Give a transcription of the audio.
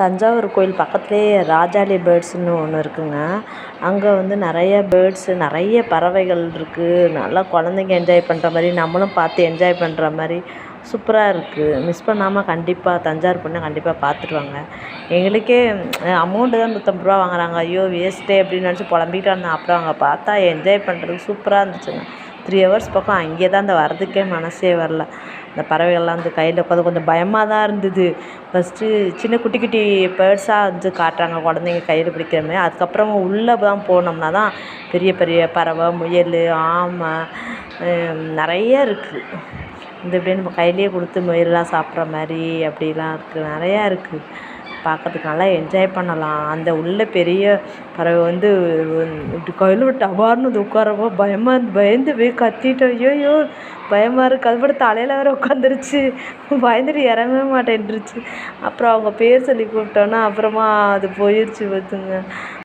தஞ்சாவூர் கோயில் பக்கத்துலேயே ராஜாளி பேர்ட்ஸ்னு ஒன்று இருக்குதுங்க அங்கே வந்து நிறைய பேர்ட்ஸு நிறைய பறவைகள் இருக்குது நல்லா குழந்தைங்க என்ஜாய் பண்ணுற மாதிரி நம்மளும் பார்த்து என்ஜாய் பண்ணுற மாதிரி சூப்பராக இருக்குது மிஸ் பண்ணாமல் கண்டிப்பாக தஞ்சாவூர் பொண்ணை கண்டிப்பாக பார்த்துட்டு வாங்க எங்களுக்கே அமௌண்ட்டு தான் நூற்றம்பது ரூபா வாங்குறாங்க. ஐயோ வேஸ்ட்டே அப்படின்னு நினச்சி புலம்பிக்கிட்டு வந்தேன் அப்புறம் அங்கே பார்த்தா என்ஜாய் பண்ணுறதுக்கு சூப்பராக இருந்துச்சுங்க. த்ரீ ஹவர்ஸ் பக்கம் அங்கேயே தான் அந்த வரதுக்கே மனசே வரல. அந்த பறவைகள்லாம் வந்து கையில் உட்காந்து கொஞ்சம் பயமாக தான் இருந்தது. ஃபஸ்ட்டு சின்ன குட்டி குட்டி பேர்ட்ஸாக வந்து காட்டுறாங்க குழந்தைங்க கையில் பிடிக்கிற மாதிரி. அதுக்கப்புறம் உள்ளே தான் போனோம்னா தான் பெரிய பெரிய பறவை முயல் ஆமை நிறைய இருக்குது இந்த இப்படியே நம்ம கையிலேயே கொடுத்து முயல்லாம் சாப்பிட்ற மாதிரி அப்படிலாம் இருக்குது நிறையா இருக்குது பார்க்கறதுக்கு நல்லா என்ஜாய் பண்ணலாம். அந்த உள்ள பெரிய பறவை வந்து இப்படி கையில் டபார்னு வந்து உட்காரப்போ பயமாக இருந்து பயந்து போய் கத்திட்டோம் ஐயையோ பயமாக இருக்குது அது பாட்டுக்கு தலையில் வேறு உட்காந்துருச்சு பயந்துட்டு இறங்கவே மாட்டேன்ருச்சு. அப்புறம் அவங்க பேர் சொல்லி கூப்பிட்டோன்னா அப்புறமா அது போயிடுச்சு பார்த்துங்க.